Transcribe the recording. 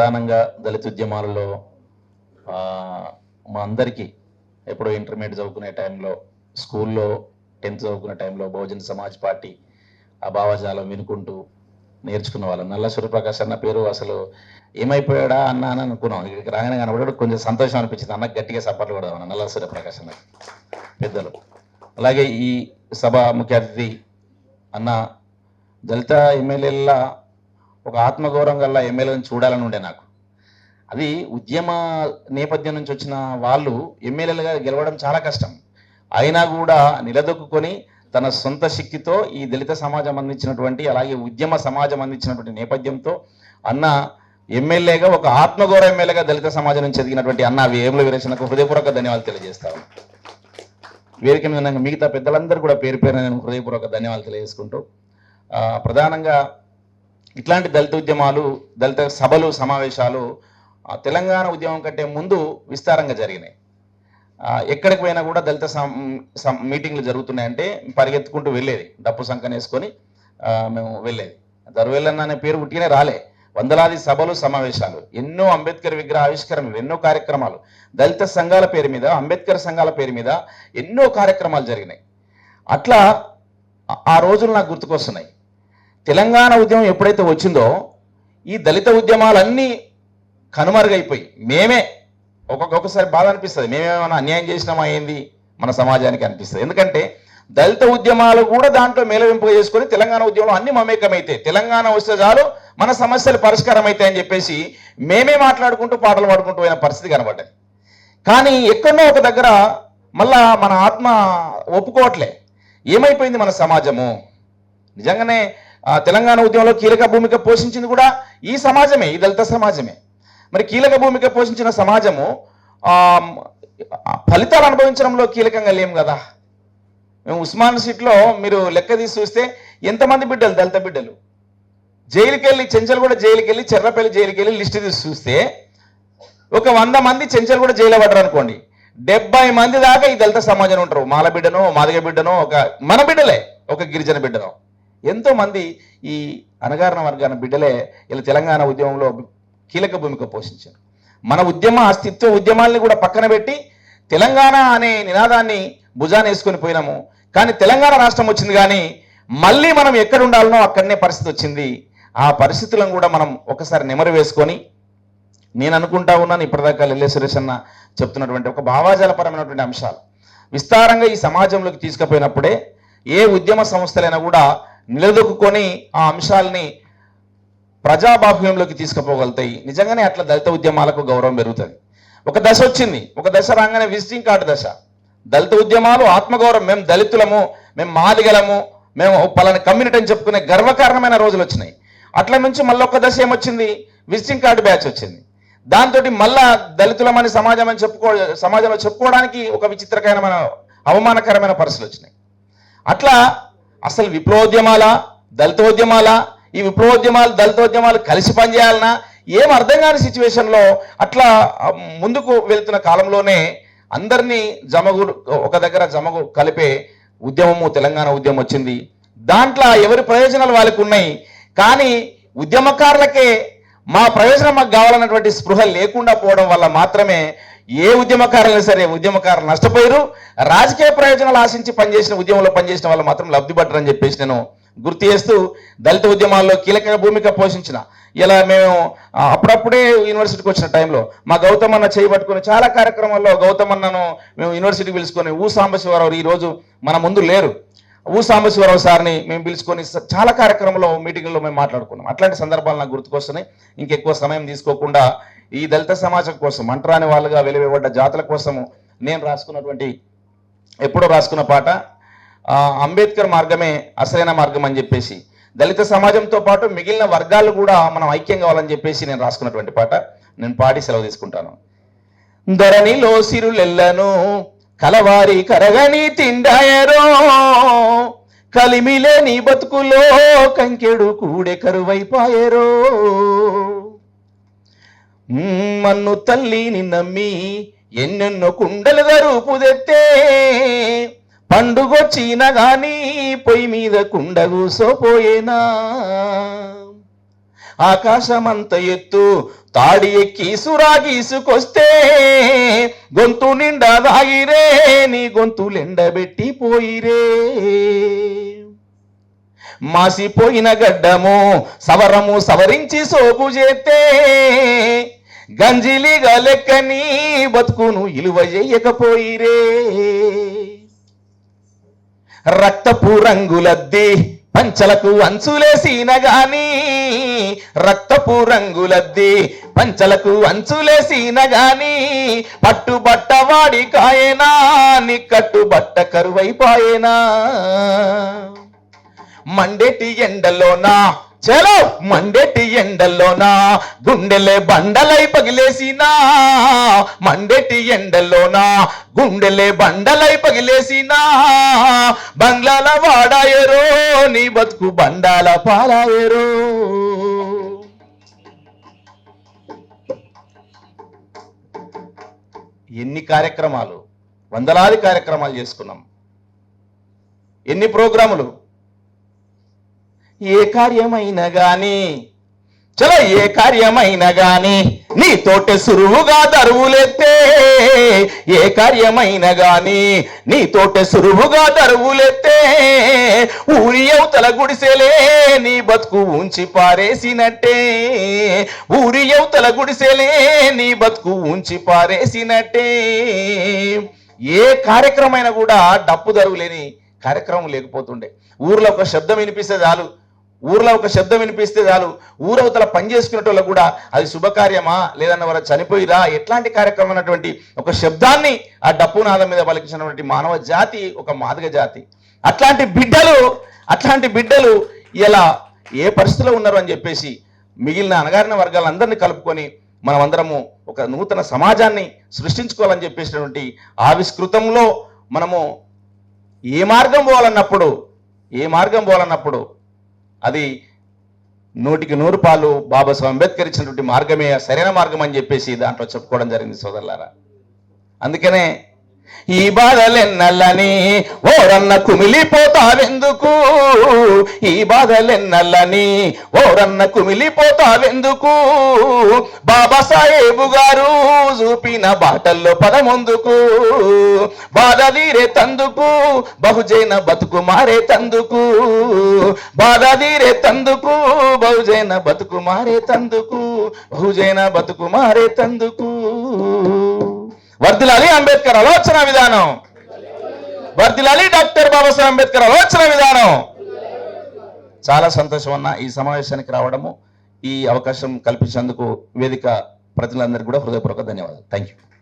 ప్రధానంగా దళిత ఉద్యమాలలో మా అందరికీ ఎప్పుడో ఇంటర్మీడియట్ చదువుకునే టైంలో స్కూల్లో టెన్త్ చదువుకునే టైంలో బహుజన సమాజ్ పార్టీ ఆ భావజాలం వినుకుంటూ నేర్చుకున్న వాళ్ళం. నల్ల సూర్యప్రకాష్ అన్న పేరు అసలు ఏమైపోయాడా అన్న అని అనుకున్నాం. ఇక్కడికి రాగానే కనబడి కొంచెం సంతోషం అనిపించింది. అన్న గట్టిగా సపోర్ట్ కూడా నల్ల సూర్యప్రకాష్ అన్న పెద్దలు. అలాగే ఈ సభ ముఖ్య అతిథి అన్న దళిత ఎమ్మెల్యేల ఒక ఆత్మగౌరవం గల ఎమ్మెల్యేలను చూడాలని ఉండే నాకు. అది ఉద్యమ నేపథ్యం నుంచి వచ్చిన వాళ్ళు ఎమ్మెల్యేలుగా గెలవడం చాలా కష్టం. అయినా కూడా నిలదొక్కుని తన సొంత శక్తితో ఈ దళిత సమాజం అందించినటువంటి అలాగే ఉద్యమ సమాజం అందించినటువంటి నేపథ్యంతో అన్న ఎమ్మెల్యేగా ఒక ఆత్మగౌరవ ఎమ్మెల్యేగా దళిత సమాజం నుంచి ఎదిగినటువంటి అన్న వేముల వీరేశనకు హృదయపూర్వక ధన్యవాదాలు తెలియజేస్తాను. వేదిక మీద మిగతా పెద్దలందరూ కూడా పేరు పేరు నేను హృదయపూర్వక ధన్యవాదాలు తెలియజేసుకుంటూ ప్రధానంగా ఇట్లాంటి దళిత ఉద్యమాలు దళిత సభలు సమావేశాలు తెలంగాణ ఉద్యమం కంటే ముందు విస్తారంగా జరిగినాయి. ఎక్కడికి పోయినా కూడా దళిత సం- మీటింగ్లు జరుగుతున్నాయంటే పరిగెత్తుకుంటూ వెళ్ళేది. డప్పు సంకనేసుకొని మేము వెళ్ళేది. దరువెల్లన్న అనే పేరు పుట్టినే రాలే. వందలాది సభలు సమావేశాలు ఎన్నో అంబేద్కర్ విగ్రహ ఆవిష్కరణలు ఎన్నో కార్యక్రమాలు. దళిత సంఘాల పేరు మీద అంబేద్కర్ సంఘాల పేరు మీద ఎన్నో కార్యక్రమాలు జరిగినాయి. అట్లా ఆ రోజులు నాకు గుర్తుకొస్తున్నాయి. తెలంగాణ ఉద్యమం ఎప్పుడైతే వచ్చిందో ఈ దళిత ఉద్యమాలన్నీ కనుమరుగైపోయి మేమే ఒక్కొక్కసారి బాధ అనిపిస్తుంది. మేమేమైనా అన్యాయం చేసినామా ఏంది? మన సమాజానికి అనిపిస్తుంది. ఎందుకంటే దళిత ఉద్యమాలు కూడా దాంట్లో మేలవింపు చేసుకొని తెలంగాణ ఉద్యమంలో అన్ని మమేకమైతే తెలంగాణ వస్తే చాలు మన సమస్యలు పరిష్కారం అవుతాయని చెప్పేసి మేమే మాట్లాడుకుంటూ పాటలు పాడుకుంటూ పోయిన పరిస్థితి కనబడ్డది. కానీ ఎక్కడో ఒక దగ్గర మళ్ళా మన ఆత్మ ఒప్పుకోవట్లే. ఏమైపోయింది మన సమాజము? నిజంగానే తెలంగాణ ఉద్యమంలో కీలక భూమిక పోషించింది కూడా ఈ సమాజమే ఈ దళిత సమాజమే. మరి కీలక భూమిక పోషించిన సమాజము ఫలితాలు అనుభవించడంలో కీలకంగా లేము కదా. మేము ఉస్మాన్ సీట్లో మీరు లెక్క తీసి చూస్తే ఎంతమంది బిడ్డలు దళిత బిడ్డలు? జైలుకి వెళ్ళి కూడా జైలుకి వెళ్ళి చెర్రపల్లి జైలుకి వెళ్ళి లిస్ట్ తీసి చూస్తే ఒక వంద మంది చెంచల్ కూడా జైలు పడ్డారు అనుకోండి. డెబ్బై మంది దాకా ఈ దళిత సమాజంలో ఉంటారు. మాల బిడ్డనో మాదిగ బిడ్డనో ఒక మన బిడ్డలే ఒక గిరిజన బిడ్డనో. ఎంతో మంది ఈ అనగారిన వర్గాన బిడ్డలే ఇలా తెలంగాణ ఉద్యమంలో కీలక భూమిక పోషించారు. మన ఉద్యమ అస్తిత్వ ఉద్యమాల్ని కూడా పక్కన పెట్టి తెలంగాణ అనే నినాదాన్ని భుజాన వేసుకొని పోయినాము. కానీ తెలంగాణ రాష్ట్రం వచ్చింది కానీ మళ్ళీ మనం ఎక్కడ ఉండాలనో అక్కడనే పరిస్థితి వచ్చింది. ఆ పరిస్థితులను కూడా మనం ఒకసారి నెమరు వేసుకొని నేను అనుకుంటా ఉన్నాను ఇప్పటిదాకా లెల్లే సురేష్ అన్న చెప్తున్నటువంటి ఒక భావాజాలపరమైనటువంటి అంశాలు. విస్తారంగా ఈ సమాజంలోకి తీసుకుపోయినప్పుడే ఏ ఉద్యమ సంస్థలైనా కూడా నిలదొక్కుని ఆ అంశాలని ప్రజాబాహ్యంలోకి తీసుకుపోగలుగుతాయి నిజంగానే అట్లా దళిత ఉద్యమాలకు గౌరవం పెరుగుతుంది. ఒక దశ వచ్చింది. ఒక దశ రాగానే విజిటింగ్ కార్డు దశ. దళిత ఉద్యమాలు ఆత్మగౌరవం. మేము దళితులము మేము మాదిగలము మేము పలాని కమ్యూనిటీ అని చెప్పుకునే గర్వకారణమైన రోజులు వచ్చినాయి. అట్ల నుంచి మళ్ళీ ఒక దశ ఏమొచ్చింది? విజిటింగ్ కార్డు బ్యాచ్ వచ్చింది. దాంతో మళ్ళా దళితులమని సమాజం అని చెప్పుకో సమాజంలో చెప్పుకోవడానికి ఒక విచిత్రకరమైన అవమానకరమైన పరిస్థితులు వచ్చినాయి. అట్లా అసలు విప్లవోద్యమాలా? దళితోద్యమాలా? ఈ విప్లవోద్యమాలు దళితోద్యమాలు కలిసి పనిచేయాలన్నా ఏం అర్థం కాని సిచ్యువేషన్లో అట్లా ముందుకు వెళ్తున్న కాలంలోనే అందరినీ జమగు ఒక దగ్గర జమగు కలిపే ఉద్యమము తెలంగాణ ఉద్యమం వచ్చింది. దాంట్లో ఎవరి ప్రయోజనాలు వాళ్ళకు ఉన్నాయి? కానీ ఉద్యమకారులకే మా ప్రయోజనం మాకు కావాలన్నటువంటి స్పృహ లేకుండా పోవడం వల్ల మాత్రమే ఏ ఉద్యమకారులైనా సరే ఉద్యమకారులు నష్టపోయారు. రాజకీయ ప్రయోజనాలు ఆశించి పనిచేసిన ఉద్యమంలో పనిచేసిన వాళ్ళు మాత్రం లబ్ధి పడ్డరని చెప్పేసి నేను గుర్తు చేస్తూ దళిత ఉద్యమాల్లో కీలక భూమిక పోషించిన ఇలా మేము అప్పుడప్పుడే యూనివర్సిటీకి వచ్చిన టైంలో మా గౌతమ్ అన్న చేయబట్టుకుని చాలా కార్యక్రమాల్లో గౌతమ్ అన్నను మేము యూనివర్సిటీకి పిలుచుకొని ఊ సాంబశివరావు ఈ రోజు మన ముందు లేరు. ఊ సాంబశివరావు సార్ని మేము పిలుచుకొని చాలా కార్యక్రమంలో మీటింగ్లో మేము మాట్లాడుకున్నాం. అట్లాంటి సందర్భాలు నాకు గుర్తుకొస్తున్నాయి. ఇంకెక్కువ సమయం తీసుకోకుండా ఈ దళిత సమాజం కోసం మంటరాని వాళ్ళుగా వెలువడ్డ జాతుల కోసము నేను రాసుకున్నటువంటి ఎప్పుడో రాసుకున్న పాట ఆ, అంబేద్కర్ మార్గమే అసలైన మార్గం అని చెప్పేసి దళిత సమాజంతో పాటు మిగిలిన వర్గాలు కూడా మనం ఐక్యం కావాలని చెప్పేసి నేను రాసుకున్నటువంటి పాట నేను పాడి సెలవు తీసుకుంటాను. ధరణిలో సిరులెల్లను కలవారి కరగని తిండాయరో కలిమిలే నీ బతుకులో కంకెడు కూడే కరువైపాయరో మన్ను తల్లిని నమ్మి ఎన్నెన్నో కుండలు గరుపుదెత్తే పండుగొచ్చిన గాని పొయ్యి మీద కుండ కూసోపోయేనా? ఆకాశమంత ఎత్తు తాడి ఎక్కి సురాగీసుకొస్తే గొంతు నిండా దాగిరే నీ గొంతులెండబెట్టి పోయిరే. మాసిపోయిన గడ్డము సవరము సవరించి సోపు చేస్తే గంజిలిగా లెక్కని బతుకును ఇలువ చేయకపోయిరే రక్తపు రంగులద్ది పంచలకు అంచులేసిన గాని రక్తపు రంగులద్ది పంచలకు అంచులేసిన గాని పట్టుబట్ట వాడి కాయనా నిక్కట్టు బట్ట కరువైపాయేనా. మండేటి ఎండలోనా చలో మండేటి ఎండల్లోనా? గుండెలే బండలై పగిలేసినా? మండేటి ఎండల్లోనా? గుండెలే బండలై పగిలేసినా? బంగ్లాల వాడాయరో నీ బతుకు బండాల పాలాయరో. ఎన్ని కార్యక్రమాలు వందలాది కార్యక్రమాలు చేసుకున్నాం. ఎన్ని ప్రోగ్రాములు ఏ కార్యమైనా గాని చలో ఏ కార్యమైనా గాని నీ తోట సురువుగా దరువులెత్తే. ఏ కార్యమైనా గాని నీ తోట సురువుగా దరువులెత్తే. ఊరి అవతల గుడిసెలే నీ బతుకు ఉంచి పారేసినట్టే. ఊరి అవతల గుడిసెలే నీ బతుకు ఉంచి పారేసినట్టే. ఏ కార్యక్రమైనా కూడా డప్పు దరువులేని కార్యక్రమం లేకపోతుండే. ఊర్లో ఒక శబ్దం వినిపిస్తే చాలు. ఊర్లో ఒక శబ్దం వినిపిస్తే చాలు. ఊరవతల పని కూడా అది శుభకార్యమా? లేదన్న వారు చనిపోయిరా? ఎట్లాంటి కార్యక్రమం అన్నటువంటి ఒక శబ్దాన్ని ఆ డప్పు నాదం మీద పలికించినటువంటి మానవ జాతి ఒక మాదిగ జాతి. అట్లాంటి బిడ్డలు అట్లాంటి బిడ్డలు ఇలా ఏ పరిస్థితిలో ఉన్నారు అని చెప్పేసి మిగిలిన అణగారిన వర్గాలందరినీ కలుపుకొని మనమందరము ఒక నూతన సమాజాన్ని సృష్టించుకోవాలని చెప్పేసినటువంటి ఆవిష్కృతంలో మనము ఏ మార్గం పోవాలన్నప్పుడు ఏ మార్గం పోవాలన్నప్పుడు అది నూటికి నూరు పాలు బాబాసాహెబ్ అంబేద్కర్ ఇచ్చినటువంటి మార్గమే సరైన మార్గం అని చెప్పేసి దాంట్లో చెప్పుకోవడం జరిగింది సోదరులారా. అందుకనే ఈ బాధలెన్నల్లని ఓరన్న కుమిలిపోతావెందుకు? ఈ బాధలెన్నల్లని ఓరన్న కుమిలిపోతావెందుకు? బాబాసాహేబు గారు చూపిన బాటల్లో పదముందుకు. బాధ తీరే తందుకు బహుజైన బతుకు మారే తందుకు. బాధ తీరే తందుకు బహుజైన బతుకు మారే తందుకు. బహుజైన బతుకు మారే తందుకు. వర్దిలాలి అంబేద్కర్ ఆలోచన విధానం. వర్దిలాలి డాక్టర్ బాబాసాహెబ్ అంబేద్కర్ ఆలోచన విధానం. చాలా సంతోషం అన్న ఈ సమావేశానికి రావడము ఈ అవకాశం కల్పించేందుకు వేదిక ప్రజలందరికీ కూడా హృదయపూర్వక ధన్యవాదాలు. Thank you